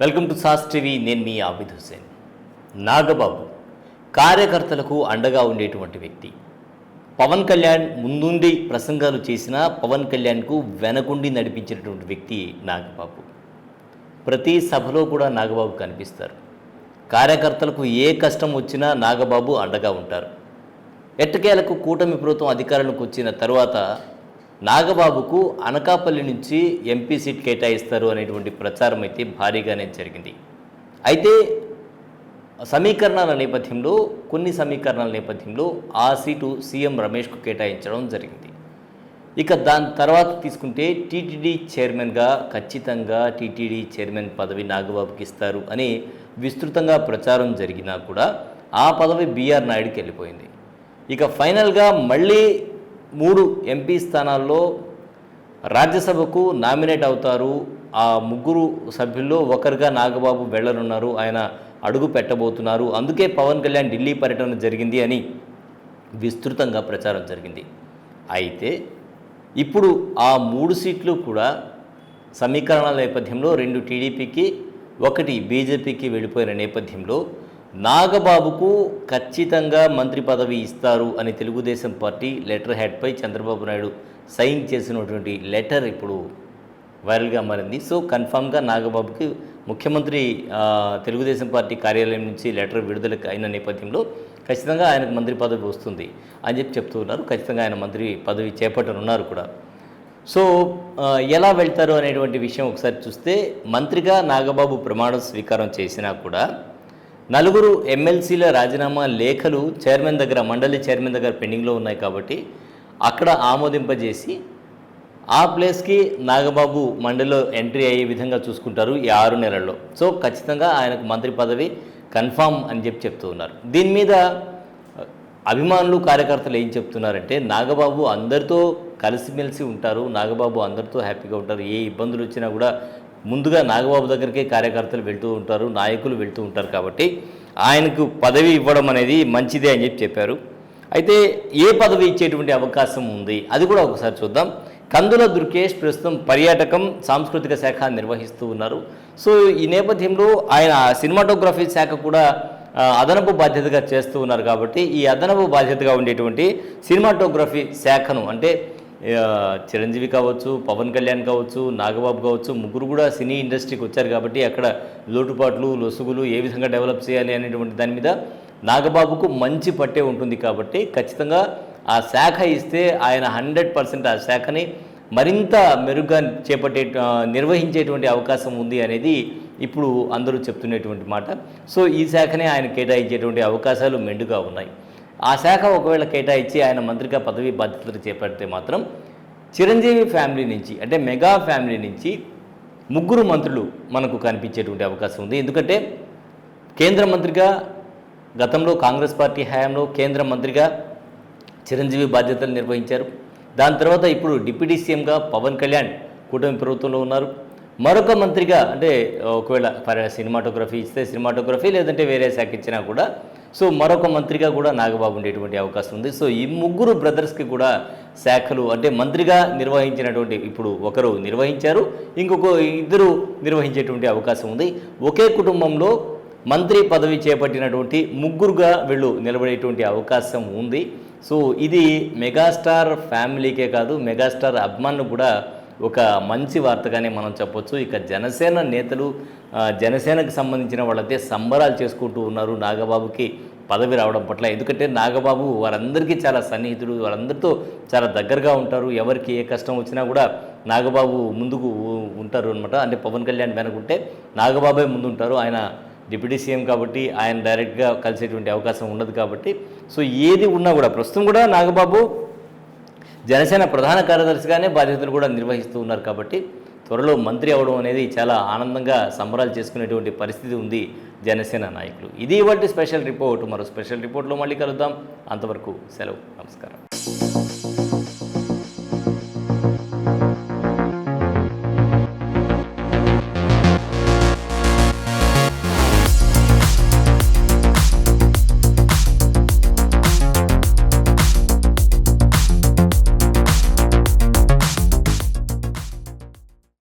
Welcome to sauce TV నేను మీ ఆబిద్ హుసేన్ నాగబాబు కార్యకర్తలకు అండగా ఉండేటువంటి వ్యక్తి. పవన్ కళ్యాణ్ ముందుండి ప్రసంగాలు చేసిన పవన్ కళ్యాణ్కు వెనకుండి నడిపించినటువంటి వ్యక్తి నాగబాబు. ప్రతి సభలో కూడా నాగబాబు కనిపిస్తారు. కార్యకర్తలకు ఏ కష్టం వచ్చినా నాగబాబు అండగా ఉంటారు. ఎట్టకేలకు కూటమి ప్రభుత్వం అధికారంలోకి వచ్చిన తర్వాత నాగబాబుకు అనకాపల్లి నుంచి ఎంపీ సీట్ కేటాయిస్తారు అనేటువంటి ప్రచారం అయితే భారీగానే జరిగింది. అయితే సమీకరణాల నేపథ్యంలో కొన్ని సమీకరణాల నేపథ్యంలో ఆ సీటు సీఎం రమేష్కు కేటాయించడం జరిగింది. ఇక దాని తర్వాత తీసుకుంటే టీటీడీ చైర్మన్గా ఖచ్చితంగా టీటీడీ చైర్మన్ పదవి నాగబాబుకి ఇస్తారు అని విస్తృతంగా ప్రచారం జరిగినా కూడా ఆ పదవి బీఆర్ నాయుడుకి వెళ్ళిపోయింది. ఇక ఫైనల్గా మళ్ళీ మూడు ఎంపీ స్థానాల్లో రాజ్యసభకు నామినేట్ అవుతారు. ఆ ముగ్గురు సభ్యుల్లో ఒకరుగా నాగబాబు వెళ్ళనున్నారు ఆయన అడుగు పెట్టబోతున్నారు. అందుకే పవన్ కళ్యాణ్ ఢిల్లీ పర్యటన జరిగింది అని విస్తృతంగా ప్రచారం జరిగింది. అయితే ఇప్పుడు ఆ మూడు సీట్లు కూడా సమీకరణాల నేపథ్యంలో రెండు టీడీపీకి ఒకటి బీజేపీకి వెళ్ళిపోయిన నేపథ్యంలో నాగబాబుకు ఖచ్చితంగా మంత్రి పదవి ఇస్తారు అని తెలుగుదేశం పార్టీ లెటర్ హెడ్పై చంద్రబాబు నాయుడు సైన్ చేసినటువంటి లెటర్ ఇప్పుడు వైరల్గా మారింది. సో కన్ఫామ్గా నాగబాబుకి ముఖ్యమంత్రి తెలుగుదేశం పార్టీ కార్యాలయం నుంచి లెటర్ విడుదల అయిన నేపథ్యంలో ఖచ్చితంగా ఆయనకు మంత్రి పదవి వస్తుంది అని చెప్పి చెప్తూ ఉన్నారు. ఖచ్చితంగా ఆయన మంత్రి పదవి చేపట్టనున్నారు కూడా. సో ఎలా వెళ్తారు అనేటువంటి విషయం ఒకసారి చూస్తే మంత్రిగా నాగబాబు ప్రమాణ స్వీకారం చేసినా కూడా నలుగురు ఎమ్మెల్సీల రాజీనామా లేఖలు చైర్మన్ దగ్గర మండలి చైర్మన్ దగ్గర పెండింగ్లో ఉన్నాయి కాబట్టి అక్కడ ఆమోదింపజేసి ఆ ప్లేస్కి నాగబాబు మండలిలో ఎంట్రీ అయ్యే విధంగా చూసుకుంటారు ఈ ఆరు నెలల్లో. సో ఖచ్చితంగా ఆయనకు మంత్రి పదవి కన్ఫామ్ అని చెప్పి చెప్తూ ఉన్నారు. దీని మీద అభిమానులు కార్యకర్తలు ఏం చెప్తున్నారంటే నాగబాబు అందరితో కలిసిమెలిసి ఉంటారు నాగబాబు అందరితో హ్యాపీగా ఉంటారు ఏ ఇబ్బందులు వచ్చినా కూడా ముందుగా నాగబాబు దగ్గరికే కార్యకర్తలు వెళ్తూ ఉంటారు నాయకులు వెళ్తూ ఉంటారు కాబట్టి ఆయనకు పదవి ఇవ్వడం అనేది మంచిదే అని చెప్పి చెప్పారు. అయితే ఏ పదవి ఇచ్చేటువంటి అవకాశం ఉంది? అది కూడా ఒకసారి చూద్దాం. కందుల దుర్గేష్ ప్రస్తుతం పర్యాటకం సాంస్కృతిక శాఖ నిర్వహిస్తూ ఉన్నారు. సో ఈ నేపథ్యంలో ఆయన సినిమాటోగ్రఫీ శాఖ కూడా అదనపు బాధ్యతగా చేస్తూ ఉన్నారు కాబట్టి ఈ అదనపు బాధ్యతగా ఉండేటువంటి సినిమాటోగ్రఫీ శాఖను అంటే చిరంజీవి కావచ్చు పవన్ కళ్యాణ్ కావచ్చు నాగబాబు కావచ్చు ముగ్గురు కూడా సినీ ఇండస్ట్రీకి వచ్చారు కాబట్టి అక్కడ లోటుపాట్లు లొసుగులు ఏ విధంగా డెవలప్ చేయాలి అనేటువంటి దాని మీద నాగబాబుకు మంచి పట్టే ఉంటుంది కాబట్టి ఖచ్చితంగా ఆ శాఖ ఇస్తే ఆయన హండ్రెడ్ పర్సెంట్ ఆ శాఖని మరింత మెరుగ్గా చేపట్టే నిర్వహించేటువంటి అవకాశం ఉంది అనేది ఇప్పుడు అందరూ చెప్తున్నటువంటి మాట. సో ఈ శాఖనే ఆయన కేటాయించేటువంటి అవకాశాలు మెండుగా ఉన్నాయి. ఆ శాఖ ఒకవేళ కేటాయించి ఆయన మంత్రిగా పదవి బాధ్యతలు చేపడితే మాత్రం చిరంజీవి ఫ్యామిలీ నుంచి అంటే మెగా ఫ్యామిలీ నుంచి ముగ్గురు మంత్రులు మనకు కనిపించేటువంటి అవకాశం ఉంది. ఎందుకంటే కేంద్ర మంత్రిగా గతంలో కాంగ్రెస్ పార్టీ హయాంలో కేంద్ర మంత్రిగా చిరంజీవి బాధ్యతలు నిర్వహించారు. దాని తర్వాత ఇప్పుడు డిప్యూటీ సీఎంగా పవన్ కళ్యాణ్ కూటమి ప్రభుత్వంలో ఉన్నారు. మరొక మంత్రిగా అంటే ఒకవేళ సినిమాటోగ్రఫీ ఇస్తే సినిమాటోగ్రఫీ లేదంటే వేరే శాఖ ఇచ్చినా కూడా సో మరొక మంత్రిగా కూడా నాగబాబు ఉండేటువంటి అవకాశం ఉంది. సో ఈ ముగ్గురు బ్రదర్స్కి కూడా శాఖలు అంటే మంత్రిగా నిర్వహించినటువంటి ఇప్పుడు ఒకరు నిర్వహించారు ఇంకొక ఇద్దరు నిర్వహించేటువంటి అవకాశం ఉంది. ఒకే కుటుంబంలో మంత్రి పదవి చేపట్టినటువంటి ముగ్గురుగా వీళ్ళు నిలబడేటువంటి అవకాశం ఉంది. సో ఇది మెగాస్టార్ ఫ్యామిలీకే కాదు మెగాస్టార్ అభిమానులు కూడా ఒక మంచి వార్తగానే మనం చెప్పొచ్చు. ఇక జనసేన నేతలు జనసేనకు సంబంధించిన వాళ్ళైతే సంబరాలు చేసుకుంటూ ఉన్నారు. నాగబాబుకి పదవి రావడం పట్ల. ఎందుకంటే నాగబాబు వారందరికీ చాలా సన్నిహితుడు వారందరితో చాలా దగ్గరగా ఉంటారు. ఎవరికి ఏ కష్టం వచ్చినా కూడా నాగబాబు ముందుకు ఉంటారు అనమాట అంటే పవన్ కళ్యాణ్ వెనకుంటే నాగబాబే ముందు ఉంటారు ఆయన డిప్యూటీ సీఎం కాబట్టి ఆయన డైరెక్ట్గా కలిసేటువంటి అవకాశం ఉండదు కాబట్టి. సో ఏది ఉన్నా కూడా ప్రస్తుతం కూడా నాగబాబు జనసేన ప్రధాన కార్యదర్శిగానే బాధ్యతలు కూడా నిర్వహిస్తూ ఉన్నారు కాబట్టి త్వరలో మంత్రి అవడం అనేది చాలా ఆనందంగా సంబరాలు చేసుకునేటువంటి పరిస్థితి ఉంది జనసేన నాయకులు. ఇది ఇవాటి స్పెషల్ రిపోర్ట్. మరో స్పెషల్ రిపోర్ట్లో మళ్ళీ కలుద్దాం. అంతవరకు సెలవు. నమస్కారం.